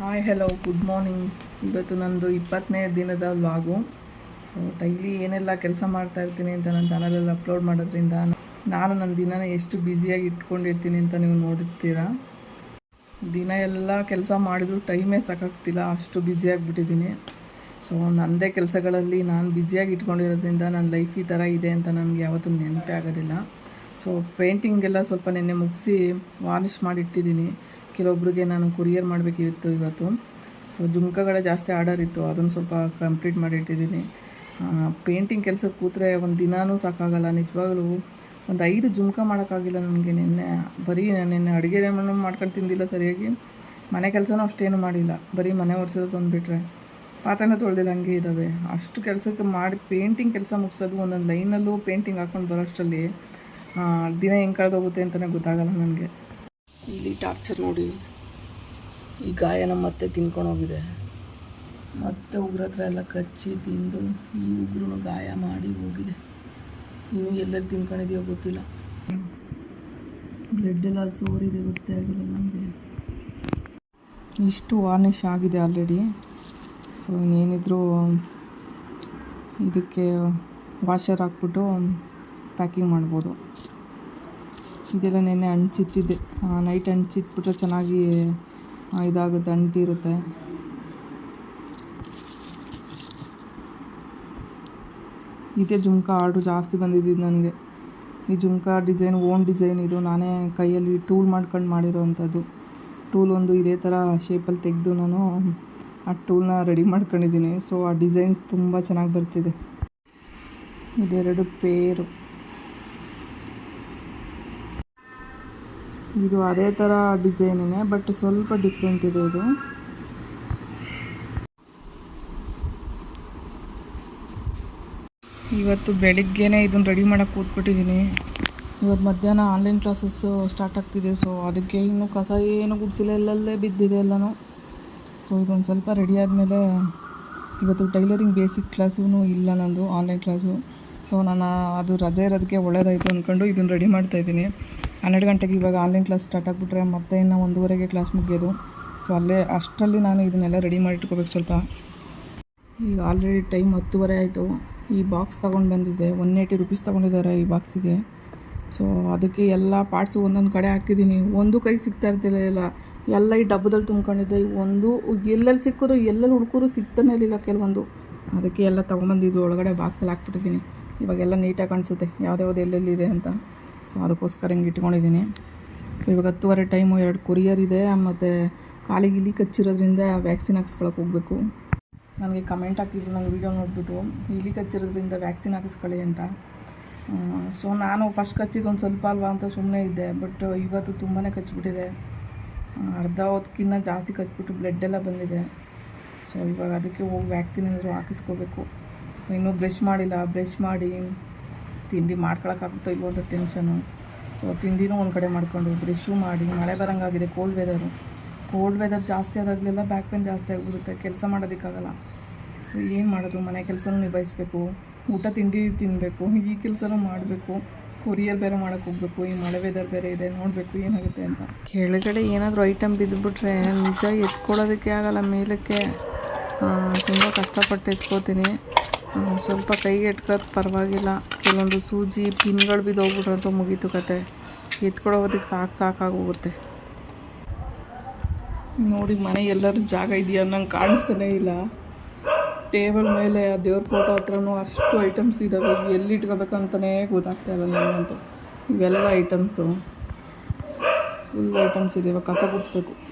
Hi hello good morning ಇವತ್ತು ನಂದು ಇಪ್ಪತ್ತನೇ ದಿನದ ವ್ಲಾಗು ಸೊ ಡೈಲಿ ಏನೆಲ್ಲ ಕೆಲಸ ಮಾಡ್ತಾ ಇರ್ತೀನಿ ಅಂತ ನನ್ನ ಚಾನಲಲ್ಲಿ ಅಪ್ಲೋಡ್ ಮಾಡೋದ್ರಿಂದ ನಾನು ನನ್ನ ದಿನನ ಎಷ್ಟು ಬ್ಯುಸಿಯಾಗಿ ಇಟ್ಕೊಂಡಿರ್ತೀನಿ ಅಂತ ನೀವು ನೋಡಿರ್ತೀರ. ದಿನ ಎಲ್ಲ ಕೆಲಸ ಮಾಡಿದ್ರು ಟೈಮೇ ಸಾಕಾಗ್ತಿಲ್ಲ, ಅಷ್ಟು ಬ್ಯುಸಿಯಾಗಿಬಿಟ್ಟಿದ್ದೀನಿ ಸೊ ನನ್ನದೇ ಕೆಲಸಗಳಲ್ಲಿ ನಾನು ಬ್ಯುಸಿಯಾಗಿ ಇಟ್ಕೊಂಡಿರೋದ್ರಿಂದ ನನ್ನ ಲೈಫ್ ಈ ಥರ ಇದೆ ಅಂತ ನನಗೆ ಯಾವತ್ತೂ ನೆನಪೇ ಆಗೋದಿಲ್ಲ. ಸೊ ಪೇಂಟಿಂಗೆಲ್ಲ ಸ್ವಲ್ಪ ನಿನ್ನೆ ಮುಗಿಸಿ ವಾರ್ನಿಷ್ ಮಾಡಿಟ್ಟಿದ್ದೀನಿ. ಕೆಲವೊಬ್ರಿಗೆ ನಾನು ಕೊರಿಯರ್ ಮಾಡಬೇಕಿತ್ತು ಇವತ್ತು. ಜುಮ್ಕಗಳ ಜಾಸ್ತಿ ಆರ್ಡರ್ ಇತ್ತು. ಅದನ್ನು ಸ್ವಲ್ಪ ಕಂಪ್ಲೀಟ್ ಮಾಡಿಟ್ಟಿದ್ದೀನಿ. ಪೇಂಟಿಂಗ್ ಕೆಲಸಕ್ಕೆ ಕೂತ್ರೆ ಒಂದು ದಿನಾನೂ ಸಾಕಾಗಲ್ಲ. ನಿಜವಾಗ್ಲೂ ಒಂದು ಐದು ಜುಮ್ಕ ಮಾಡೋಕ್ಕಾಗಿಲ್ಲ ನನಗೆ ನಿನ್ನೆ. ಬರೀ ನಾನು ನಿನ್ನೆ ಅಡುಗೆ ಮಾಡ್ಕೊಂಡು ತಿಂದಿಲ್ಲ ಸರಿಯಾಗಿ. ಮನೆ ಕೆಲಸನೂ ಅಷ್ಟೇನು ಮಾಡಿಲ್ಲ. ಬರೀ ಮನೆ ಒರೆಸೋದು ಅಂದ್ಬಿಟ್ರೆ ಪಾತ್ರೆನೂ ತೊಳೆದಿಲ್ಲ, ಹಂಗೆ ಇದ್ದಾವೆ ಅಷ್ಟು ಕೆಲಸಕ್ಕೆ ಮಾಡಿ ಪೇಂಟಿಂಗ್ ಕೆಲಸ ಮುಗಿಸೋದು ಒಂದೊಂದು ಲೈನಲ್ಲೂ ಪೇಂಟಿಂಗ್ ಹಾಕ್ಕೊಂಡು ಬರೋಷ್ಟರಲ್ಲಿ ದಿನ ಹೆಂಗೆ ಕಳೆದೋಗುತ್ತೆ ಅಂತಲೇ ಗೊತ್ತಾಗಲ್ಲ ನನಗೆ. ಇಲ್ಲಿ ಟಾರ್ಚರ್ ನೋಡಿ. ಈ ಗಾಯನ ಮತ್ತೆ ತಿನ್ಕೊಂಡು ಹೋಗಿದೆ. ಮತ್ತೆ ಉಗ್ರ ಹತ್ರ ಎಲ್ಲ ಕಚ್ಚಿ ತಿಂದು ಈ ಉಗ್ರೂ ಗಾಯ ಮಾಡಿ ಹೋಗಿದೆ. ಇನ್ನು ಎಲ್ಲೆಲ್ಲಿ ತಿನ್ಕೊಂಡಿದೆಯೋ ಗೊತ್ತಿಲ್ಲ. ಬ್ಲಡ್ ಎಲ್ಲ ಅಲ್ಲಿ ಸೋರಿದೆ, ಗೊತ್ತೇ ಆಗಿಲ್ಲ ನಮಗೆ. ಇಷ್ಟು ವಾರ್ನಿಶ್ ಆಗಿದೆ ಆಲ್ರೆಡಿ ಸೊ ಇನ್ನೇನಿದ್ರು ಇದಕ್ಕೆ ವಾಷರ್ ಹಾಕ್ಬಿಟ್ಟು ಪ್ಯಾಕಿಂಗ್ ಮಾಡ್ಬೋದು. ಇದೆಲ್ಲ ನೆನ್ನೆ ಹಣ್ಸಿಟ್ಟಿದ್ದೆ ನೈಟ್ ಹಣ್ಸಿಟ್ಬಿಟ್ರೆ ಚೆನ್ನಾಗಿ ಇದಾಗುತ್ತೆ, ಅಂಟಿರುತ್ತೆ. ಇದೇ ಜುಮ್ಕ ಆರ್ಡ್ರು ಜಾಸ್ತಿ ಬಂದಿದ್ದಿದ್ದು ನನಗೆ. ಈ ಜುಮ್ಕ ಡಿಸೈನ್, ಓನ್ ಡಿಸೈನ್ ಇದು. ನಾನೇ ಕೈಯಲ್ಲಿ ಟೂಲ್ ಮಾಡ್ಕೊಂಡು ಮಾಡಿರೋವಂಥದ್ದು ಟೂಲ್ ಒಂದು ಇದೇ ಥರ ಶೇಪಲ್ಲಿ ತೆಗೆದು ನಾನು ಆ ಟೂಲ್ನ ರೆಡಿ ಮಾಡ್ಕೊಂಡಿದ್ದೀನಿ. ಸೊ ಆ ಡಿಸೈನ್ಸ್ ತುಂಬ ಚೆನ್ನಾಗಿ ಬರ್ತಿದೆ. ಇದೆರಡು ಪೇರು ಇದು ಅದೇ ಥರ ಡಿಸೈನೇ ಬಟ್ ಸ್ವಲ್ಪ ಡಿಫ್ರೆಂಟ್ ಇದೆ ಇದು. ಇವತ್ತು ಬೆಳಿಗ್ಗೆನೇ ಇದನ್ನು ರೆಡಿ ಮಾಡೋಕ್ಕೆ ಕೂತ್ಬಿಟ್ಟಿದ್ದೀನಿ ಇವತ್ತು ಮಧ್ಯಾಹ್ನ ಆನ್ಲೈನ್ ಕ್ಲಾಸಸ್ಸು ಸ್ಟಾರ್ಟ್ ಆಗ್ತಿದೆ ಸೊ ಅದಕ್ಕೆ ಇನ್ನೂ ಕಸ ಏನು ಗುಡಿಸಿಲ್ಲ, ಎಲ್ಲಲ್ಲೇ ಬಿದ್ದಿದೆ ಎಲ್ಲನೂ. ಸೊ ಇದೊಂದು ಸ್ವಲ್ಪ ರೆಡಿ ಆದಮೇಲೆ ಇವತ್ತು ಟೈಲರಿಂಗ್ ಬೇಸಿಕ್ ಕ್ಲಾಸೂ ಇಲ್ಲ ನಂದು ಆನ್ಲೈನ್ ಕ್ಲಾಸು ಸೊ ನಾನು ಅದು ರಜೆ ಇರೋದಕ್ಕೆ ಒಳ್ಳೆಯದಾಯಿತು ಅಂದ್ಕೊಂಡು ಇದನ್ನು ರೆಡಿ ಮಾಡ್ತಾಯಿದ್ದೀನಿ ಹನ್ನೆರಡು ಗಂಟೆಗೆ ಇವಾಗ ಆನ್ಲೈನ್ ಕ್ಲಾಸ್ ಸ್ಟಾರ್ಟ್ ಆಗಿಬಿಟ್ರೆ ಮತ್ತೆ ಇನ್ನು ಒಂದೂವರೆಗೆ ಕ್ಲಾಸ್ ಮುಗಿಯೋದು. ಸೊ ಅಲ್ಲೇ ಅಷ್ಟರಲ್ಲಿ ನಾನು ಇದನ್ನೆಲ್ಲ ರೆಡಿ ಮಾಡಿಟ್ಕೋಬೇಕು ಸ್ವಲ್ಪ. ಈಗ ಆಲ್ರೆಡಿ ಟೈಮ್ ಹತ್ತುವರೆ ಆಯಿತು. ಈ ಬಾಕ್ಸ್ ತೊಗೊಂಡು ಬಂದಿದ್ದೆ. ಒನ್ ಏಯ್ಟಿ ರುಪೀಸ್ ತೊಗೊಂಡಿದ್ದಾರೆ ಈ ಬಾಕ್ಸಿಗೆ ಸೊ ಅದಕ್ಕೆ ಎಲ್ಲ ಪಾರ್ಟ್ಸು ಒಂದೊಂದು ಕಡೆ ಹಾಕಿದ್ದೀನಿ. ಒಂದು ಕೈ ಸಿಗ್ತಾ ಇರ್ತಿರಲಿಲ್ಲ ಎಲ್ಲ. ಈ ಡಬ್ಬದಲ್ಲಿ ತುಂಬ್ಕೊಂಡಿದ್ದೆ. ಒಂದು ಎಲ್ಲೆಲ್ಲಿ ಸಿಕ್ಕಿದ್ರು, ಎಲ್ಲೆಲ್ಲಿ ಹುಡುಕೋರು ಸಿಗ್ತಾನೆ ಇರಲಿಲ್ಲ ಕೆಲವೊಂದು. ಅದಕ್ಕೆ ಎಲ್ಲ ತೊಗೊಂಬಂದಿದ್ದು ಒಳಗಡೆ ಬಾಕ್ಸಲ್ಲಿ ಹಾಕ್ಬಿಟ್ಟಿದ್ದೀನಿ. ಇವಾಗೆಲ್ಲ ನೀಟಾಗಿ ಕಾಣಿಸುತ್ತೆ. ಯಾವುದ್ಯಾವ್ದು ಎಲ್ಲೆಲ್ಲಿದೆ ಅಂತ. ಅದಕ್ಕೋಸ್ಕರ ಹಿಂಗೆ ಇಟ್ಕೊಂಡಿದ್ದೀನಿ. ಸೊ ಇವಾಗ ಹತ್ತುವರೆ ಟೈಮು ಎರಡು ಕೊರಿಯರ್ ಇದೆ, ಮತ್ತು ಕಾಲಿಗೆ ಇಲಿ ಕಚ್ಚಿರೋದ್ರಿಂದ ವ್ಯಾಕ್ಸಿನ್ ಹಾಕ್ಸ್ಕೊಳಕ್ಕೆ ಹೋಗಬೇಕು. ನನಗೆ ಕಮೆಂಟ್ ಹಾಕಿದ್ರು, ನಂಗೆ ವೀಡಿಯೋ ನೋಡಿಬಿಟ್ಟು ಇಲಿ ಕಚ್ಚಿರೋದ್ರಿಂದ ವ್ಯಾಕ್ಸಿನ್ ಹಾಕಿಸ್ಕೊಳ್ಳಿ ಅಂತ. ಸೊ ನಾನು ಫಸ್ಟ್ ಕಚ್ಚಿದ್ದು ಒಂದು ಸ್ವಲ್ಪ ಅಲ್ವಾ ಅಂತ ಸುಮ್ಮನೆ ಇದ್ದೆ ಬಟ್ ಇವತ್ತು ತುಂಬಾ ಕಚ್ಚಿಬಿಟ್ಟಿದೆ ಅರ್ಧ ಹೊತ್ತಿಗಿನ್ನ ಜಾಸ್ತಿ ಕಚ್ಬಿಟ್ಟು ಬ್ಲಡ್ ಎಲ್ಲ ಬಂದಿದೆ. ಸೊ ಇವಾಗ ಅದಕ್ಕೆ ಹೋಗಿ ವ್ಯಾಕ್ಸಿನ್ ಏನಾದರೂ ಹಾಕಿಸ್ಕೋಬೇಕು. ಇನ್ನೂ ಬ್ರಷ್ ಮಾಡಿಲ್ಲ ಬ್ರಷ್ ಮಾಡಿ ತಿಂಡಿ ಮಾಡ್ಕೊಳಕ್ಕಾಗುತ್ತೋ ಇಲ್ವೋ ಅಂತ ಟೆನ್ಷನು ಸೊ ತಿಂಡಿನೂ ಒಂದು ಕಡೆ ಮಾಡ್ಕೊಂಡು ಬ್ರಷು ಮಾಡಿ, ಮಳೆ ಬರೋಂಗಾಗಿದೆ ಕೋಲ್ಡ್ ವೆದರು ಕೋಲ್ಡ್ ವೆದರ್ ಜಾಸ್ತಿ ಆದಾಗಲೆಲ್ಲ ಬ್ಯಾಕ್ ಪೇನ್ ಜಾಸ್ತಿ ಆಗಿಬಿಡುತ್ತೆ. ಕೆಲಸ ಮಾಡೋದಕ್ಕಾಗಲ್ಲ. ಸೊ ಏನು ಮಾಡೋದು? ಮನೆ ಕೆಲಸನೂ ನಿಭಾಯಿಸ್ಬೇಕು. ಊಟ, ತಿಂಡಿ ತಿನ್ನಬೇಕು ಈ ಕೆಲಸನೂ ಮಾಡಬೇಕು. ಕೊರಿಯರ್ ಬೇರೆ ಮಾಡೋಕ್ಕೆ ಹೋಗ್ಬೇಕು. ಈ ಮಳೆ ವೆದರ್ ಬೇರೆ ಇದೆ, ನೋಡಬೇಕು ಏನಾಗುತ್ತೆ ಅಂತ. ಕೆಳಗಡೆ ಏನಾದರೂ ಐಟಮ್ ಬಿದ್ದುಬಿಟ್ರೆ ನಿಜ ಎತ್ಕೊಳ್ಳೋದಕ್ಕೆ ಆಗಲ್ಲ. ಮೇಲಕ್ಕೆ ತುಂಬ ಕಷ್ಟಪಟ್ಟು ಎತ್ಕೋತೀನಿ. ಸ್ವಲ್ಪ ಕೈಗೆ ಎಟ್ಕೋದು ಪರವಾಗಿಲ್ಲ. ಕೆಲವೊಂದು ಸೂಜಿ, ಪಿನ್ಗಳು ಬಿದ್ದೋಗ್ಬಿಟ್ರಂತೂ ಮುಗೀತು ಕತೆ. ಎತ್ಕೊಳ್ಳೋದಕ್ಕೆ ಸಾಕು ಸಾಕಾಗೋಗುತ್ತೆ. ನೋಡಿ ಮನೆ ಎಲ್ಲರೂ ಜಾಗ ಇದೆಯಾ ನಂಗೆ ಕಾಣಿಸ್ತಾನೇ ಇಲ್ಲ. ಟೇಬಲ್ ಮೇಲೆ ಆ ದೇವ್ರ ಫೋಟೋ ಹತ್ರನೂ ಅಷ್ಟು ಐಟಮ್ಸ್ ಇದ್ದಾವೆ ಎಲ್ಲಿ ಇಟ್ಕೋಬೇಕಂತಲೇ ಗೊತ್ತಾಗ್ತಾ ಇಲ್ಲ ನನಗಂತೂ. ಇವೆಲ್ಲ ಐಟಮ್ಸು. ಫುಲ್ ಐಟಮ್ಸ್ ಇದೆ ಇವಾಗ ಕಸ ಗುಡಿಸ್ಬೇಕು.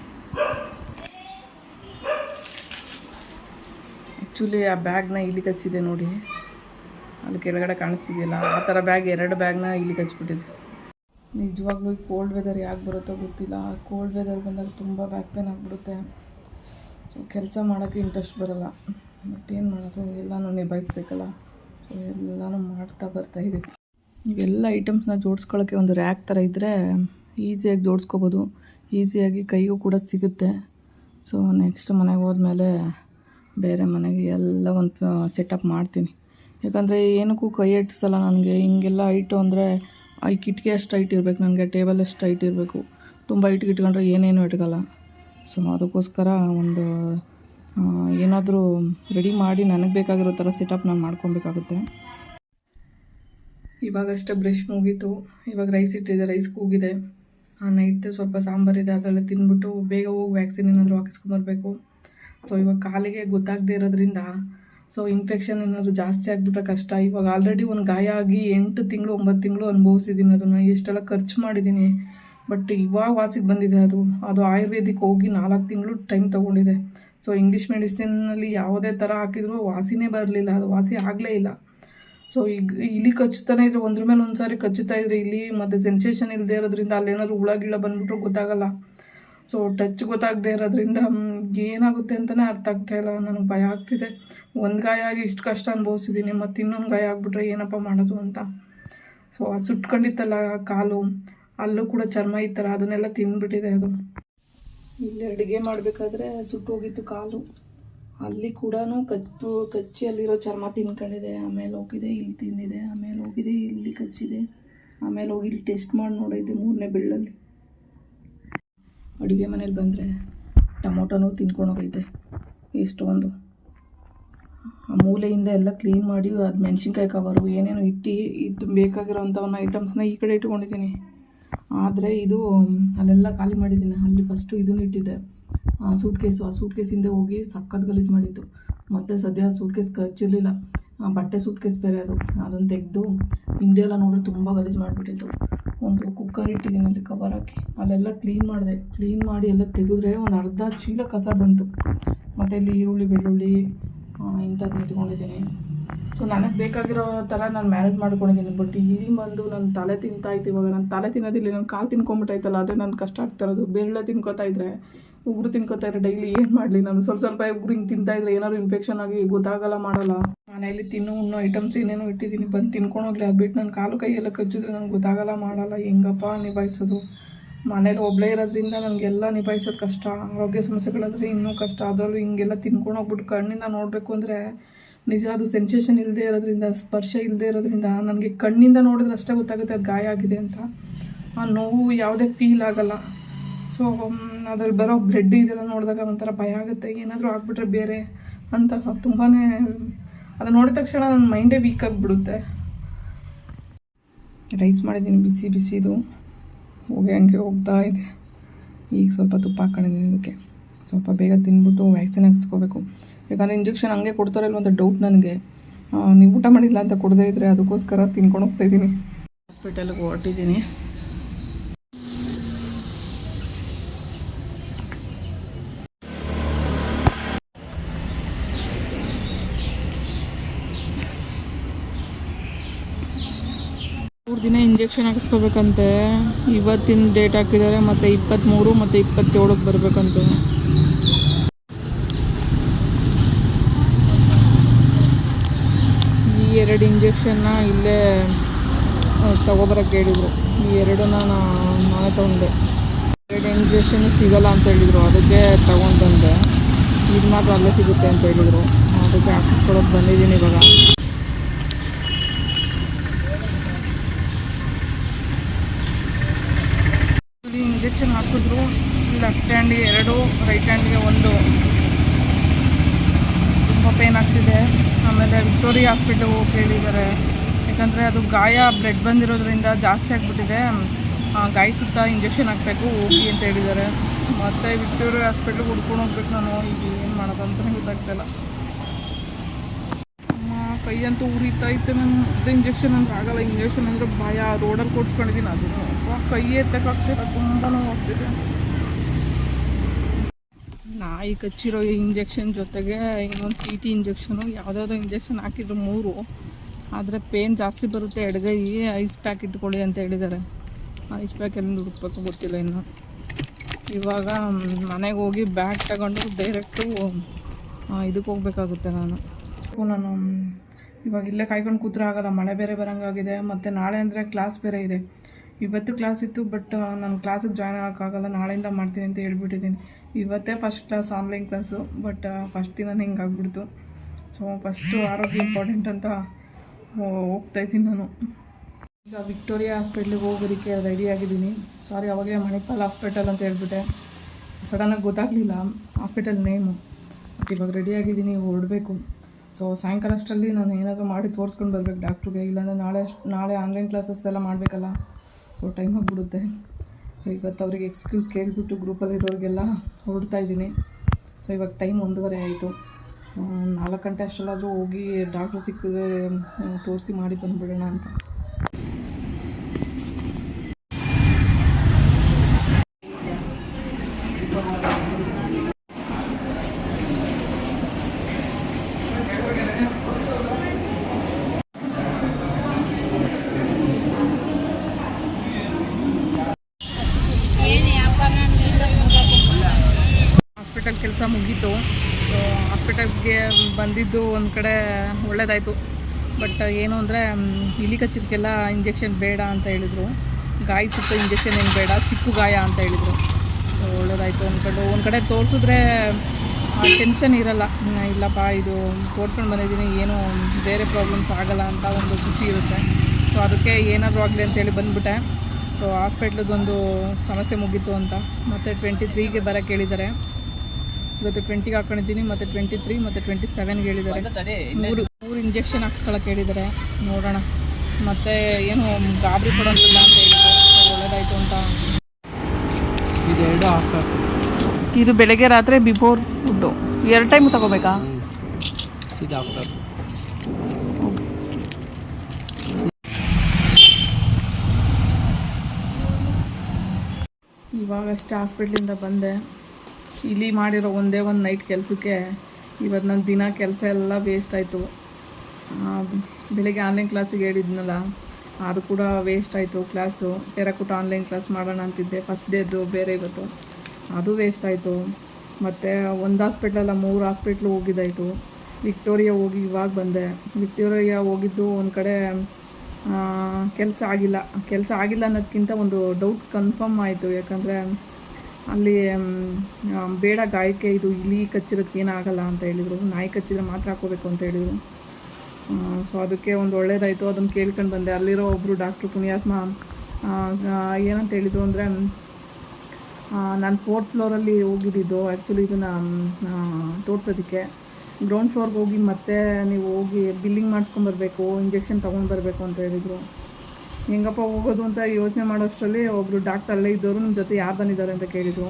ಆ್ಯಕ್ಚುಲಿ ಆ ಬ್ಯಾಗ್ನ ಇಲ್ಲಿ ಕಚ್ಚಿದೆ ನೋಡಿ. ಅಲ್ಲಿ ಕೆಳಗಡೆ ಕಾಣಿಸ್ತಿದೆಯಲ್ಲ, ಆ ಥರ ಬ್ಯಾಗ್, ಎರಡು ಬ್ಯಾಗ್ನ ಇಲ್ಲಿ ಕಚ್ಬಿಟ್ಟಿದೆ ನಿಜವಾಗ್ಲೂ ಕೋಲ್ಡ್ ವೆದರ್ ಯಾಕೆ ಬರುತ್ತೋ ಗೊತ್ತಿಲ್ಲ. ಕೋಲ್ಡ್ ವೆದರ್ ಬಂದಾಗ ತುಂಬ ಬ್ಯಾಕ್ ಪೇನ್ ಆಗಿಬಿಡುತ್ತೆ. ಸೊ ಕೆಲಸ ಮಾಡೋಕ್ಕೆ ಇಂಟ್ರೆಸ್ಟ್ ಬರಲ್ಲ. ಬಟ್ ಏನು ಮಾಡೋದು? ಎಲ್ಲನೂ ನಿಭಾಯಿಸ್ಬೇಕಲ್ಲ. ಸೊ ಎಲ್ಲನೂ ಮಾಡ್ತಾ ಬರ್ತಾ ಇದ್ದೀವಿ ಇವೆಲ್ಲ ಐಟಮ್ಸ್ನ ಜೋಡಿಸ್ಕೊಳ್ಳೋಕ್ಕೆ ಒಂದು ರ್ಯಾಕ್ ಥರ ಇದ್ದರೆ ಈಸಿಯಾಗಿ ಜೋಡಿಸ್ಕೋಬೋದು. ಈಸಿಯಾಗಿ ಕೈಗೂ ಕೂಡ ಸಿಗುತ್ತೆ. ಸೊ ನೆಕ್ಸ್ಟ್ ಮನೆಗೆ ಹೋದ್ಮೇಲೆ ಬೇರೆ ಮನೆಗೆ ಎಲ್ಲ ಒಂದು ಸೆಟಪ್ ಮಾಡ್ತೀನಿ. ಯಾಕಂದರೆ ಏನಕ್ಕೂ ಕೈ ಎಟ್ಸಲ್ಲ ನನಗೆ. ಹಿಂಗೆಲ್ಲ ಐಟು ಅಂದರೆ ಈ ಕಿಟಕಿ ಅಷ್ಟು ಹೈಟ್ ಇರಬೇಕು ನನಗೆ ಟೇಬಲ್ ಅಷ್ಟು ಹೈಟ್ ಇರಬೇಕು. ತುಂಬ ಹೈಟ್ ಇಟ್ಕೊಂಡ್ರೆ ಏನೇನು ಇಟ್ಕಲ್ಲ. ಸೊ ಅದಕ್ಕೋಸ್ಕರ ಒಂದು ಏನಾದರೂ ರೆಡಿ ಮಾಡಿ ನನಗೆ ಬೇಕಾಗಿರೋ ಥರ ಸೆಟಪ್ ನಾನು ಮಾಡ್ಕೊಬೇಕಾಗುತ್ತೆ. ಇವಾಗಷ್ಟೇ ಬ್ರಷ್ ಮುಗೀತು. ಇವಾಗ ರೈಸ್ ಇಟ್ಟಿದೆ ರೈಸ್ ಕೂಗಿದೆ. ನೈಟ್ ಸ್ವಲ್ಪ ಸಾಂಬಾರಿದೆ ಅದರಲ್ಲೇ ತಿಂದ್ಬಿಟ್ಟು ಬೇಗ ಹೋಗಿ ವ್ಯಾಕ್ಸಿನ್ ಏನಾದರೂ ಹಾಕಿಸ್ಕೊಂಬರ್ಬೇಕು. ಸೊ ಇವಾಗ ಕಾಲಿಗೆ ಗೊತ್ತಾಗದೇ ಇರೋದ್ರಿಂದ ಸೊ ಇನ್ಫೆಕ್ಷನ್ ಏನಾದರೂ ಜಾಸ್ತಿ ಆಗಿಬಿಟ್ರೆ ಕಷ್ಟ. ಇವಾಗ ಆಲ್ರೆಡಿ ಒಂದು ಗಾಯ ಆಗಿ ಎಂಟು ತಿಂಗಳು, ಒಂಬತ್ತು ತಿಂಗಳು ಅನುಭವಿಸಿದ್ದೀನಿ ಅದನ್ನು. ಎಷ್ಟೆಲ್ಲ ಖರ್ಚು ಮಾಡಿದ್ದೀನಿ. ಬಟ್ ಇವಾಗ ವಾಸಿಗೆ ಬಂದಿದೆ ಅದು. ಅದು ಆಯುರ್ವೇದಿಕ್ ಹೋಗಿ ನಾಲ್ಕು ತಿಂಗಳು ಟೈಮ್ ತೊಗೊಂಡಿದೆ. ಸೊ ಇಂಗ್ಲೀಷ್ ಮೆಡಿಸಿನ್ನಲ್ಲಿ ಯಾವುದೇ ಥರ ಹಾಕಿದರೂ ವಾಸಿನೇ ಬರಲಿಲ್ಲ. ಅದು ವಾಸಿ ಆಗಲೇ ಇಲ್ಲ. ಸೊ ಈಗ ಇಲಿ ಕಚ್ಚುತ್ತಾನೆ ಇದ್ರೆ, ಒಂದ್ರ ಮೇಲೆ ಒಂದು ಸಾರಿ ಕಚ್ಚುತ್ತಾ ಇದ್ರೆ, ಇಲ್ಲಿ ಮತ್ತು ಸೆನ್ಸೇಷನ್ ಇಲ್ಲದೆ ಇರೋದ್ರಿಂದ ಅಲ್ಲೇನಾದ್ರು ಹುಳ, ಗಿಳ ಬಂದ್ಬಿಟ್ರು ಗೊತ್ತಾಗಲ್ಲ. ಸೊ ಟಚ್ ಗೊತ್ತಾಗದೆ ಇರೋದ್ರಿಂದ ಏನಾಗುತ್ತೆ ಅಂತಲೇ ಅರ್ಥ ಆಗ್ತಾ ಇಲ್ಲ. ನನಗೆ ಭಯ ಆಗ್ತಿದೆ. ಒಂದು ಗಾಯ ಆಗಿ ಇಷ್ಟು ಕಷ್ಟ ಅನುಭವಿಸಿದ್ದೀನಿ ಮತ್ತು ಇನ್ನೊಂದು ಗಾಯ ಆಗಿಬಿಟ್ರೆ ಏನಪ್ಪ ಮಾಡೋದು ಅಂತ. ಸೊ ಆ ಸುಟ್ಕೊಂಡಿತ್ತಲ್ಲ ಕಾಲು, ಅಲ್ಲೂ ಕೂಡ ಚರ್ಮ ಇತ್ತಲ್ಲ ಅದನ್ನೆಲ್ಲ ತಿಂದ್ಬಿಟ್ಟಿದೆ ಅದು. ಇಲ್ಲಿ ಅಡುಗೆ ಮಾಡಬೇಕಾದ್ರೆ ಸುಟ್ಟೋಗಿತ್ತು ಕಾಲು. ಅಲ್ಲಿ ಕೂಡ ಕಚ್ಚು ಕಚ್ಚಿ ಅಲ್ಲಿರೋ ಚರ್ಮ ತಿನ್ಕೊಂಡಿದೆ. ಆಮೇಲೆ ಹೋಗಿದೆ, ಇಲ್ಲಿ ತಿಂದಿದೆ, ಆಮೇಲೆ ಹೋಗಿದೆ, ಇಲ್ಲಿ ಕಚ್ಚಿದೆ. ಆಮೇಲೆ ಹೋಗಿ ಇಲ್ಲಿ ಟೆಸ್ಟ್ ಮಾಡಿ ನೋಡಿದ್ದೆ ಮೂರನೇ ಬೆಳ್ಳಲ್ಲಿ. ಅಡುಗೆ ಮನೇಲಿ ಬಂದರೆ ಟೊಮೊಟೊನೂ ತಿನ್ಕೊಂಡು ಹೋಗೈತೆ. ಎಷ್ಟೊಂದು. ಆ ಮೂಲೆಯಿಂದ ಎಲ್ಲ ಕ್ಲೀನ್ ಮಾಡಿ, ಅದು ಮೆಣಸಿನ್ಕಾಯಿ ಕವರು, ಏನೇನು ಇಟ್ಟು, ಇದು ಬೇಕಾಗಿರೋಂಥವನ್ನ ಐಟಮ್ಸ್ನ ಈ ಕಡೆ ಇಟ್ಕೊಂಡಿದ್ದೀನಿ. ಆದರೆ ಇದು, ಅಲ್ಲೆಲ್ಲ ಖಾಲಿ ಮಾಡಿದ್ದೀನಿ. ಅಲ್ಲಿ ಫಸ್ಟು ಇದನ್ನು ಇಟ್ಟಿದ್ದೆ. ಆ ಸೂಟ್ ಕೇಸು ಆ ಸೂಟ್ ಕೇಸಿಂದ ಹೋಗಿ ಸಖತ್ ಗಲೀಜು ಮಾಡಿತ್ತು ಮತ್ತು ಸದ್ಯ ಸೂಟ್ ಕೇಸ್ ಕಚ್ಚಿರಲಿಲ್ಲ ಬಟ್ಟೆ ಸೂಟ್ ಕೇಸ್ ಬೇರೆ ಅದು. ಅದನ್ನು ತೆಗೆದು, ಹಿಂದೆ ಎಲ್ಲ ನೋಡಿದ್ರೆ ತುಂಬ ಗಲೀಜು ಮಾಡಿಬಿಟ್ಟಿತ್ತು. ಒಂದು ಕುಕ್ಕರ್ ಇಟ್ಟಿದ್ದೀನಿ ಅಲ್ಲಿ ಕವರ್ ಹಾಕಿ. ಅಲ್ಲೆಲ್ಲ ಕ್ಲೀನ್ ಮಾಡಿದೆ. ಕ್ಲೀನ್ ಮಾಡಿ ಎಲ್ಲ ತೆಗೆದ್ರೆ ಒಂದು ಅರ್ಧ ಚೀಲ ಕಸ ಬಂತು. ಮತ್ತು ಇಲ್ಲಿ ಈರುಳ್ಳಿ, ಬೆಳ್ಳುಳ್ಳಿ ಇಂಥದ್ದು ಇಟ್ಕೊಂಡಿದ್ದೀನಿ. ಸೊ ನನಗೆ ಬೇಕಾಗಿರೋ ಥರ ನಾನು ಮ್ಯಾನೇಜ್ ಮಾಡ್ಕೊಂಡಿದ್ದೀನಿ. ಬಟ್ ಇಲ್ಲಿ ಬಂದು ನನ್ನ ತಲೆ ತಿಂತಾಯ್ತು ಇವಾಗ. ನಾನು ತಲೆ ತಿನ್ನೋದಿಲ್ಲ. ನಾನು ಕಾಲು ತಿನ್ಕೊಂಬಿಟ್ಟಾಯ್ತಲ್ಲ ಅದೇ ನನ್ನ ಕಷ್ಟ ಆಗ್ತಾ ಇರೋದು. ಬೆರಳೆ ತಿನ್ಕೋತಾ ಇದ್ರೆ. ಉಗುರು ತಿನ್ಕೋತಾರೆ ಡೈಲಿ ಏನು ಮಾಡಲಿ ನಾನು? ಸ್ವಲ್ಪ ಸ್ವಲ್ಪ ಉಗುರು ಹಿಂಗೆ ತಿಂತಾ ಇದ್ರೆ ಏನಾದ್ರು ಇನ್ಫೆಕ್ಷನ್ ಆಗಿ ಗೊತ್ತಾಗಲ್ಲ ಮಾಡಲ್ಲ. ಮನೆಯಲ್ಲಿ ತಿನ್ನು, ಉಣ್ಣೋ ಐಟಮ್ಸ್ ಏನೇನೋ ಇಟ್ಟಿದ್ದೀನಿ, ಬಂದು ತಿನ್ಕೊಂಡು ಹೋಗ್ಲಿ. ಅದು ಬಿಟ್ಟು ನನ್ನ ಕಾಲು ಕೈ ಎಲ್ಲ ಕಚ್ಚಿದ್ರೆ ನನಗೆ ಗೊತ್ತಾಗಲ್ಲ ಮಾಡಲ್ಲ. ಹೆಂಗಪ್ಪ ನಿಭಾಯಿಸೋದು? ಮನೇಲಿ ಒಬ್ಬಳೇ ಇರೋದ್ರಿಂದ ನನಗೆಲ್ಲ ನಿಭಾಯಿಸೋದು ಕಷ್ಟ. ಆರೋಗ್ಯ ಸಮಸ್ಯೆಗಳಾದರೆ ಇನ್ನೂ ಕಷ್ಟ. ಅದರಲ್ಲೂ ಹಿಂಗೆಲ್ಲ ತಿನ್ಕೊಂಡು ಹೋಗ್ಬಿಟ್ಟು ಕಣ್ಣಿಂದ ನೋಡಬೇಕು ಅಂದರೆ ನಿಜ ಅದು ಸೆನ್ಸೇಷನ್ ಇಲ್ಲದೆ ಇರೋದ್ರಿಂದ, ಸ್ಪರ್ಶ ಇಲ್ಲದೆ ಇರೋದ್ರಿಂದ ನನಗೆ ಕಣ್ಣಿಂದ ನೋಡಿದ್ರೆ ಅಷ್ಟೇ ಗೊತ್ತಾಗುತ್ತೆ ಅದು ಗಾಯ ಆಗಿದೆ ಅಂತ. ಆ ನೋವು ಯಾವುದೇ ಫೀಲ್ ಆಗಲ್ಲ. ಸೊ ಅದ್ರಲ್ಲಿ ಬರೋ ಬ್ಲಡ್ ಇದೆಲ್ಲ ನೋಡಿದಾಗ ಒಂಥರ ಭಯ ಆಗುತ್ತೆ. ಏನಾದರೂ ಆಗ್ಬಿಟ್ರೆ ಬೇರೆ ಅಂತ ತುಂಬಾ ಅದು ನೋಡಿದ ತಕ್ಷಣ ನನ್ನ ಮೈಂಡೇ ವೀಕ್ ಆಗಿಬಿಡುತ್ತೆ. ರೈಸ್ ಮಾಡಿದ್ದೀನಿ, ಬಿಸಿ ಬಿಸಿದು ಹೋಗಿ ಹಂಗೆ ಹೋಗ್ತಾ ಇದೆ. ಈಗ ಸ್ವಲ್ಪ ತುಪ್ಪ ಹಾಕೊಂಡಿದ್ದೀನಿ ಇದಕ್ಕೆ. ಸ್ವಲ್ಪ ಬೇಗ ತಿಂದ್ಬಿಟ್ಟು ವ್ಯಾಕ್ಸಿನ್ ಹಾಕ್ಸ್ಕೋಬೇಕು. ಯಾಕಂದರೆ ಇಂಜೆಕ್ಷನ್ ಹಂಗೆ ಕೊಡ್ತಾರೋ ಇಲ್ವೋ ಅಂತ ಡೌಟ್ ನನಗೆ. ನೀವು ಊಟ ಮಾಡಿಲ್ಲ ಅಂತ ಕೊಡದೇ ಇದ್ದರೆ ಅದಕ್ಕೋಸ್ಕರ ತಿನ್ಕೊಂಡು ಹೋಗ್ತಾಯಿದ್ದೀನಿ ಹಾಸ್ಪಿಟಲ್ಗೆ ಹೊರಟಿದ್ದೀನಿ. ಮೂರು ದಿನ ಇಂಜೆಕ್ಷನ್ ಹಾಕಿಸ್ಕೋಬೇಕಂತೆ. ಇವತ್ತಿನ ಡೇಟ್ ಹಾಕಿದ್ದಾರೆ, ಮತ್ತು ಇಪ್ಪತ್ತ್ಮೂರು ಮತ್ತು ಇಪ್ಪತ್ತೇಳಕ್ಕೆ ಬರಬೇಕಂತೆ. ಈ ಎರಡು ಇಂಜೆಕ್ಷನ್ನ ಇಲ್ಲೇ ತಗೊಬರಕ್ಕೆ ಹೇಳಿದರು. ಈ ಎರಡನ್ನ ನಾನೇ ತೊಗೊಂಡೆ. ಎರಡು ಇಂಜೆಕ್ಷನ್ ಸಿಗಲ್ಲ ಅಂತ ಹೇಳಿದರು, ಅದಕ್ಕೆ ತಗೊಂಡು ಬಂದೆ ಇದು ಮಾತ್ರ ಅಲ್ಲೇ ಸಿಗುತ್ತೆ ಅಂತ ಹೇಳಿದರು. ಅದಕ್ಕೆ ಹಾಕಿಸ್ಕೊಳಕ್ಕೆ ಬಂದಿದ್ದೀನಿ ಇವಾಗ ಇಲ್ಲಿ ಇಂಜೆಕ್ಷನ್ ಹಾಕಿದ್ರು ಲೆಫ್ಟ್ ಹ್ಯಾಂಡಿಗೆ ಎರಡು ರೈಟ್ ಹ್ಯಾಂಡಿಗೆ ಒಂದು. ತುಂಬ ಪೇನ್ ಆಗ್ತಿದೆ. ಆಮೇಲೆ ವಿಕ್ಟೋರಿಯಾ ಹಾಸ್ಪಿಟ್ಲಿಗೆ ಹೋಗಿ ಹೇಳಿದ್ದಾರೆ ಯಾಕಂದರೆ ಅದು ಗಾಯ ಬ್ಲಡ್ ಬಂದಿರೋದ್ರಿಂದ ಜಾಸ್ತಿ ಆಗಿಬಿಟ್ಟಿದೆ. ಗಾಯ ಸುತ್ತ ಇಂಜೆಕ್ಷನ್ ಹಾಕಬೇಕು ಹೋಗಿ ಅಂತ ಹೇಳಿದ್ದಾರೆ. ಮತ್ತು ವಿಕ್ಟೋರಿಯಾ ಹಾಸ್ಪಿಟ್ಲಿಗೆ ಹುಡ್ಕೊಂಡು ಹೋಗ್ಬೇಕು ನಾನು. ಈಗ ಏನು ಮಾಡೋದು ಅಂತಲೇ ಗೊತ್ತಾಗ್ತಿಲ್ಲ ಕೈಯಂತೂ ಉರಿತಾ ಇತ್ತು. ನನ್ನ ಇಂಜೆಕ್ಷನ್ ಅಂದ್ರೆ ಆಗಲ್ಲ. ಇಂಜೆಕ್ಷನ್ ಅಂದರೆ ಭಯ. ರೋಡಲ್ಲಿ ಕೊಡ್ಸ್ಕೊಂಡಿದ್ದೀನಿ. ಅದನ್ನು. ಕೈ ಎತ್ತಕ್ಕಾಗ್ತಿಲ್ಲ. ತುಂಬ ನೋವಾಗ್ತಿದೆ. ನಾಯಿ ಕಚ್ಚಿರೋ ಇಂಜೆಕ್ಷನ್ ಜೊತೆಗೆ ಇನ್ನೊಂದು ಟಿ ಟಿ ಇಂಜೆಕ್ಷನು, ಯಾವುದಾದ್ರು ಇಂಜೆಕ್ಷನ್ ಹಾಕಿದ್ರು ಮೂರು. ಆದರೆ ಪೇನ್ ಜಾಸ್ತಿ ಬರುತ್ತೆ, ಎಡಗೈ ಐಸ್ ಪ್ಯಾಕ್ ಇಟ್ಕೊಳ್ಳಿ ಅಂತ ಹೇಳಿದ್ದಾರೆ. ಐಸ್ ಪ್ಯಾಕ್ ಎಲ್ಲಿ ಹುಡುಕ್ಬೇಕು ಗೊತ್ತಿಲ್ಲ ಇನ್ನು. ಇವಾಗ ಮನೆಗೆ ಹೋಗಿ ಬ್ಯಾಗ್ ತಗೊಂಡು ಡೈರೆಕ್ಟು ಇದಕ್ಕೆ ಹೋಗ್ಬೇಕಾಗುತ್ತೆ ನಾನು. ನಾನು ಇವಾಗ ಇಲ್ಲೇ ಕಾಯ್ಕೊಂಡು ಕೂತ್ರೆ ಆಗೋಲ್ಲ, ಮಳೆ ಬೇರೆ ಬರೋಂಗಾಗಿದೆ, ಮತ್ತು ನಾಳೆ ಅಂದರೆ ಕ್ಲಾಸ್ ಬೇರೆ ಇದೆ. ಇವತ್ತು ಕ್ಲಾಸ್ ಇತ್ತು ಬಟ್ ನಾನು ಕ್ಲಾಸಿಗೆ ಜಾಯ್ನ್ ಆಗೋಕ್ಕಾಗಲ್ಲ, ನಾಳೆಯಿಂದ ಮಾಡ್ತೀನಿ ಅಂತ ಹೇಳ್ಬಿಟ್ಟಿದ್ದೀನಿ. ಇವತ್ತೇ first class online class but first ದಿನ ಹಿಂಗೆ ಆಗ್ಬಿಡ್ತು. ಸೊ ಫಸ್ಟು ಆರೋಗ್ಯ ಇಂಪಾರ್ಟೆಂಟ್ ಅಂತ ಹೋಗ್ತಾಯಿದ್ದೀನಿ ನಾನು. ಈಗ ವಿಕ್ಟೋರಿಯಾ ಹಾಸ್ಪಿಟ್ಲಿಗೆ ಹೋಗೋದಕ್ಕೆ ರೆಡಿ ಆಗಿದ್ದೀನಿ. ಸಾರಿ ಅವಾಗಲೇ ಮಣಿಪಾಲ್ ಹಾಸ್ಪಿಟಲ್ ಅಂತ ಹೇಳ್ಬಿಟ್ಟೆ. ಸಡನ್ನಾಗಿ ಗೊತ್ತಾಗಲಿಲ್ಲ ಹಾಸ್ಪಿಟಲ್ ನೇಮು ಇವಾಗ ರೆಡಿಯಾಗಿದ್ದೀನಿ ಹೊರಡಬೇಕು ಸೊ ಸಾಯಂಕಾಲ ಅಷ್ಟರಲ್ಲಿ ನಾನು ಏನಾದರೂ ಮಾಡಿ ತೋರಿಸ್ಕೊಂಡು ಬರಬೇಕು ಡಾಕ್ಟ್ರಿಗೆ ಇಲ್ಲಾಂದರೆ ನಾಳೆ ನಾಳೆ ಆನ್ಲೈನ್ ಕ್ಲಾಸಸ್ ಎಲ್ಲ ಮಾಡಬೇಕಲ್ಲ. ಸೊ ಟೈಮ್ ಆಗಿಬಿಡುತ್ತೆ ಸೊ ಇವತ್ತು ಅವರಿಗೆ ಎಕ್ಸ್ಕ್ಯೂಸ್ ಕೇಳಿಬಿಟ್ಟು ಗ್ರೂಪಲ್ಲಿರೋರಿಗೆಲ್ಲ ಹೊರಡ್ತಾ ಇದ್ದೀನಿ. ಸೊ ಇವಾಗ ಟೈಮ್ ಒಂದೂವರೆ ಆಯಿತು. ಸೊ ನಾಲ್ಕು ಗಂಟೆ ಅಷ್ಟರಲ್ಲಾದರೂ ಹೋಗಿ ಡಾಕ್ಟ್ರು ಸಿಕ್ಕಿದ್ರೆ ತೋರಿಸಿ ಮಾಡಿ ಬಂದುಬಿಡೋಣ ಅಂತ. ಮುಗೀತು ಸೊ ಹಾಸ್ಪಿಟಲ್ಗೆ ಬಂದಿದ್ದು ಒಂದು ಕಡೆ ಒಳ್ಳೇದಾಯಿತು. ಬಟ್ ಏನು ಅಂದರೆ ಇಲಿ ಕಚ್ಚಿದಕ್ಕೆಲ್ಲ ಇಂಜೆಕ್ಷನ್ ಬೇಡ ಅಂತ ಹೇಳಿದರು. ಗಾಯ ಚಿಕ್ಕ ಇಂಜೆಕ್ಷನ್ ಏನು ಬೇಡ, ಚಿಕ್ಕ ಗಾಯ ಅಂತ ಹೇಳಿದರು. ಸೊ ಒಳ್ಳೇದಾಯಿತು ಅಂದ್ಕೊಂಡು ಒಂದು ಕಡೆ ತೋರಿಸಿದ್ರೆ ಟೆನ್ಷನ್ ಇರಲ್ಲ. ಇಲ್ಲಪ್ಪ, ಇದು ತೋರ್ಸ್ಕೊಂಡು ಬಂದಿದ್ದೀನಿ, ಏನು ಬೇರೆ ಪ್ರಾಬ್ಲಮ್ಸ್ ಆಗಲ್ಲ ಅಂತ ಒಂದು ಖುಷಿ ಇರುತ್ತೆ. ಸೊ ಅದಕ್ಕೆ ಏನಾದರೂ ಆಗಲಿ ಅಂತೇಳಿ ಬಂದುಬಿಟ್ಟೆ. ಸೊ ಹಾಸ್ಪಿಟ್ಲದೊಂದು ಸಮಸ್ಯೆ ಮುಗೀತು ಅಂತ. ಮತ್ತು ಟ್ವೆಂಟಿ ತ್ರೀಗೆ ಬರೋಕ್ಕೆ ಹೇಳಿದ್ದಾರೆ. ಇವತ್ತು ಟ್ವೆಂಟಿಗೆ ಹಾಕೊಂಡಿದ್ದೀನಿ ಮತ್ತು ಟ್ವೆಂಟಿ ತ್ರೀ ಮತ್ತು ಟ್ವೆಂಟಿ ಸೆವೆನ್ಗೆ ಹೇಳಿದ್ದಾರೆ. ಮೂರು ಮೂರು ಇಂಜೆಕ್ಷನ್ ಹಾಕ್ಸ್ಕೊಳಕ್ಕೆ ಹೇಳಿದ್ದಾರೆ. ನೋಡೋಣ. ಮತ್ತೆ ಏನು ಗಾಬರಿ ಕೊಡೋಂಗಿಲ್ಲ ಅಂತ ಹೇಳಿದ್ದಾರೆ. ಒಳ್ಳೇದಾಯ್ತು ಒಳ್ಳೇದಾಯಿತು ಅಂತ. ಇದೆರಡು ಆಫ್ಟರ್ ಇದು ಬೆಳಗ್ಗೆ ರಾತ್ರಿ ಬಿಫೋರ್ ಫುಡ್ಡು ಎರಡು ಟೈಮ್ ತಗೋಬೇಕಾ? ಇದು ಆಫ್ಟರ್ ಇವಾಗಷ್ಟೇ ಹಾಸ್ಪಿಟ್ಲಿಂದ ಬಂದೆ. ಇಲ್ಲಿ ಮಾಡಿರೋ ಒಂದೇ ಒಂದು ನೈಟ್ ಕೆಲಸಕ್ಕೆ ಇವತ್ತು ನನ್ನ ದಿನ ಕೆಲಸ ಎಲ್ಲ ವೇಸ್ಟ್ ಆಯಿತು. ಬೆಳಿಗ್ಗೆ ಆನ್ಲೈನ್ ಕ್ಲಾಸಿಗೆ ಹೇಳಿದ್ನಲ್ಲ, ಅದು ಕೂಡ ವೇಸ್ಟ್ ಆಯಿತು ಕ್ಲಾಸು ಟೆರಕುಟ ಆನ್ಲೈನ್ ಕ್ಲಾಸ್ ಮಾಡೋಣ ಅಂತಿದ್ದೆ ಫಸ್ಟ್ ಡೇದು ಬೇರೆ ಇವತ್ತು. ಅದು ವೇಸ್ಟ್ ಆಯಿತು. ಮತ್ತು ಒಂದು ಹಾಸ್ಪಿಟ್ಲಲ್ಲ ಮೂರು ಹಾಸ್ಪಿಟ್ಲು ಹೋಗಿದ್ದಾಯಿತು. ವಿಕ್ಟೋರಿಯಾ ಹೋಗಿ ಇವಾಗ ಬಂದೆ. ವಿಕ್ಟೋರಿಯಾ ಹೋಗಿದ್ದು ಒಂದು ಕಡೆ ಕೆಲಸ ಆಗಿಲ್ಲ. ಕೆಲಸ ಆಗಿಲ್ಲ ಅನ್ನೋದಕ್ಕಿಂತ ಒಂದು ಡೌಟ್ ಕನ್ಫರ್ಮ್ ಆಯಿತು. ಯಾಕಂದರೆ ಅಲ್ಲಿ ಬೇಡ ಗಾಯಕ್ಕೆ ಇದು ಇಲಿ ಕಚ್ಚಿರೋದಕ್ಕೆ ಏನಾಗಲ್ಲ ಅಂತ ಹೇಳಿದರು. ನಾಯಿ ಕಚ್ಚಿದ್ರೆ ಮಾತ್ರ ಹಾಕೋಬೇಕು ಅಂತ ಹೇಳಿದರು. ಸೊ ಅದಕ್ಕೆ ಒಂದು ಒಳ್ಳೇದಾಯಿತು. ಅದನ್ನು ಕೇಳ್ಕೊಂಡು ಬಂದೆ. ಅಲ್ಲಿರೋ ಒಬ್ಬರು ಡಾಕ್ಟ್ರು ಪುಣ್ಯಾತ್ಮ ಏನಂತ ಹೇಳಿದರು ಅಂದರೆ ನಾನು ಫೋರ್ತ್ ಫ್ಲೋರಲ್ಲಿ ಹೋಗಿದ್ದಿದ್ದು ಆ್ಯಕ್ಚುಲಿ ಇದನ್ನು ತೋರಿಸೋದಕ್ಕೆ. ಗ್ರೌಂಡ್ ಫ್ಲೋರ್ಗೆ ಹೋಗಿ ಮತ್ತೆ ನೀವು ಹೋಗಿ ಬಿಲ್ಲಿಂಗ್ ಮಾಡಿಸ್ಕೊಂಡ್ಬರ್ಬೇಕು ಇಂಜೆಕ್ಷನ್ ತೊಗೊಂಡು ಬರಬೇಕು ಅಂತ ಹೇಳಿದರು. ಹೆಂಗಪ್ಪ ಹೋಗೋದು ಅಂತ ಯೋಚನೆ ಮಾಡೋಷ್ಟರಲ್ಲಿ ಒಬ್ಬರು ಡಾಕ್ಟರ್ ಅಲ್ಲೇ ಇದ್ದವರು ನಿಮ್ಮ ಜೊತೆ ಯಾರು ಬಂದಿದ್ದಾರೆ ಅಂತ ಕೇಳಿದರು.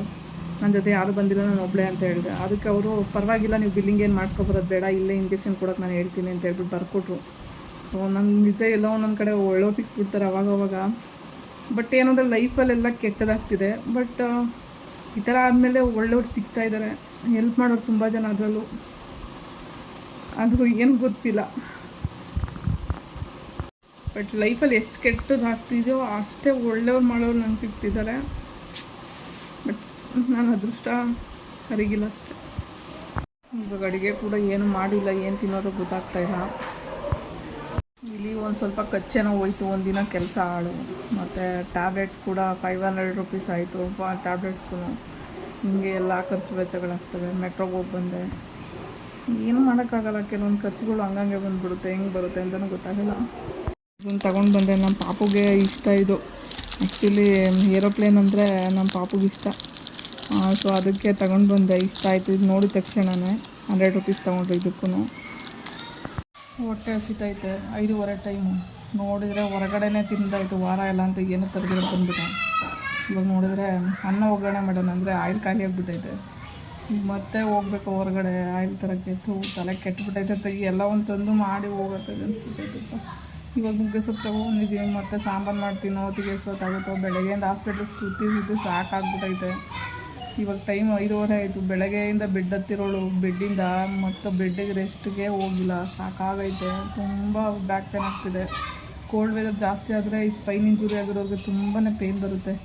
ನನ್ನ ಜೊತೆ ಯಾರು ಬಂದಿಲ್ಲ, ನಾನು ಒಬ್ಬಳೇ ಅಂತ ಹೇಳಿದೆ. ಅದಕ್ಕೆ ಅವರು, ಪರವಾಗಿಲ್ಲ, ನೀವು ಬಿಲ್ಲಿಂಗ್ ಏನು ಮಾಡಿಸ್ಕೊಬರೋದು ಬೇಡ, ಇಲ್ಲೇ ಇಂಜೆಕ್ಷನ್ ಕೊಡೋಕೆ ನಾನು ಹೇಳ್ತೀನಿ ಅಂತ ಹೇಳ್ಬಿಟ್ಟು ಬರ್ಕೊಟ್ರು. ಸೊ ನಂಗೆ ನಿಜ ಎಲ್ಲೋ ಒಂದೊಂದು ಕಡೆ ಒಳ್ಳೆಯವ್ರು ಸಿಕ್ಬಿಡ್ತಾರೆ ಅವಾಗ ಅವಾಗ. ಬಟ್ ಏನಂದರೆ ಲೈಫಲ್ಲೆಲ್ಲ ಕೆಟ್ಟದಾಗ್ತಿದೆ. ಬಟ್ ಈ ಥರ ಆದಮೇಲೆ ಒಳ್ಳೆಯವ್ರು ಸಿಗ್ತಾ ಇದ್ದಾರೆ ಹೆಲ್ಪ್ ಮಾಡೋರು ತುಂಬ ಜನ ಅದರಲ್ಲೂ. ಅದು ಏನು ಗೊತ್ತಿಲ್ಲ. ಬಟ್ ಲೈಫಲ್ಲಿ ಎಷ್ಟು ಕೆಟ್ಟದ್ದು ಆಗ್ತಿದೆಯೋ ಅಷ್ಟೇ ಒಳ್ಳೆಯವ್ರು ಮಾಡೋರು ನಂಗೆ ಸಿಗ್ತಿದ್ದಾರೆ ಬಟ್ ನಾನು ಅದೃಷ್ಟ ಸರಿಗಿಲ್ಲ ಅಷ್ಟೇ. ಇವಾಗ ಅಡುಗೆ ಕೂಡ ಏನು ಮಾಡಿಲ್ಲ, ಏನು ತಿನ್ನೋದು ಗೊತ್ತಾಗ್ತಾ ಇಲ್ಲ. ಇಲ್ಲಿ ಒಂದು ಸ್ವಲ್ಪ ಕಚ್ಚೆನೋ ಹೋಯ್ತು ಒಂದಿನ ಕೆಲಸ ಹಾಳು ಮತ್ತು ಟ್ಯಾಬ್ಲೆಟ್ಸ್ ಕೂಡ ಫೈವ್ ಹಂಡ್ರೆಡ್ ರುಪೀಸ್ ಆಯಿತು. ಟ್ಯಾಬ್ಲೆಟ್ಸ್ಗೂ ಹಿಂಗೆ ಎಲ್ಲ ಖರ್ಚು ವೆಚ್ಚಗಳಾಗ್ತವೆ. ಮೆಟ್ರೋಗೆ ಹೋಗಿ ಬಂದೆ. ಏನು ಮಾಡೋಕ್ಕಾಗಲ್ಲ, ಕೆಲವೊಂದು ಖರ್ಚುಗಳು ಹಂಗಂಗೆ ಬಂದುಬಿಡುತ್ತೆ, ಹೆಂಗೆ ಬರುತ್ತೆ ಅಂತಲೂ ಗೊತ್ತಾಗಲ್ಲ. ಇದನ್ನು ತಗೊಂಡು ಬಂದೆ. ನಮ್ಮ ಪಾಪುಗೆ ಇಷ್ಟ ಇದು. ಆ್ಯಕ್ಚುಲಿ ಏರೋಪ್ಲೇನ್ ಅಂದರೆ ನಮ್ಮ ಪಾಪುಗೆ ಇಷ್ಟ. ಸೊ ಅದಕ್ಕೆ ತಗೊಂಡು ಬಂದೆ. ಇಷ್ಟ ಆಯಿತು. ಇದು ನೋಡಿದ ತಕ್ಷಣವೇ ಹಂಡ್ರೆಡ್ ರುಪೀಸ್ ತೊಗೊಂಡ್ರು ಇದಕ್ಕೂ ಹೊಟ್ಟೆ ಹಸಿತೈತೆ. ಐದೂವರೆ ಟೈಮು ನೋಡಿದರೆ ಹೊರಗಡೆನೇ ತಿಂದಾಯಿತು ವಾರ ಎಲ್ಲ ಅಂತ ಏನೋ ತರಗಿರೋ ಬಂದ್ಬಿಟ್ಟೆ. ಇವಾಗ ನೋಡಿದ್ರೆ ಅನ್ನ ಒಗ್ಗರಣೆ ಮಾಡೋಣ ಅಂದರೆ ಆಯಿಲ್ ಖಾಲಿ ಆಗಿಬಿಟ್ಟೈತೆ. ಮತ್ತೆ ಹೋಗ್ಬೇಕು ಹೊರಗಡೆ. ಆಯಿಲ್ ತರಕ್ಕೆ. ತಲೆ ಕೆಟ್ಟುಬಿಟ್ಟೈತೆ ತೆಗಿ ಎಲ್ಲ ಒಂದು ತಂದು ಮಾಡಿ ಹೋಗತ್ತೆ ಅನ್ಸ್ಬಿಟ್ಟೈತಪ್ಪ ಇವಾಗ ನುಗ್ಗೆ ಸೊಪ್ಪು ತಗೊಂಡಿದ್ದೀವಿ ಮತ್ತೆ ಸಾಂಬಾರು ಮಾಡ್ತೀನಿ ಹೊತ್ತಿಗೆ ಎಷ್ಟೊತ್ತಾಗುತ್ತೋ ಬೆಳಗ್ಗೆಯಿಂದ ಹಾಸ್ಪಿಟ್ಲ್ ಸುತ್ತಿದ್ದು ಸಾಕಾಗ್ಬಿಟ್ಟೈತೆ ಇವಾಗ ಟೈಮ್ ಐದುವರೆ ಆಯಿತು, ಬೆಳಗ್ಗೆಯಿಂದ ಬೆಡ್ ಹತ್ತಿರೋಳು ಬೆಡ್ಡಿಂದ ಮತ್ತು ಬೆಡ್ಡಿಗೆ ರೆಸ್ಟ್ಗೆ ಹೋಗಿಲ್ಲ, ಸಾಕಾಗೈತೆ. ತುಂಬ ಬ್ಯಾಕ್ ಪೇನ್ ಆಗ್ತಿದೆ. ಕೋಲ್ಡ್ ವೆದರ್ ಜಾಸ್ತಿ ಆದರೆ ಈ ಸ್ಪೈನ್ ಇಂಜುರಿ ಆಗಿರೋರಿಗೆ ತುಂಬಾ ಪೇನ್ ಬರುತ್ತೆ.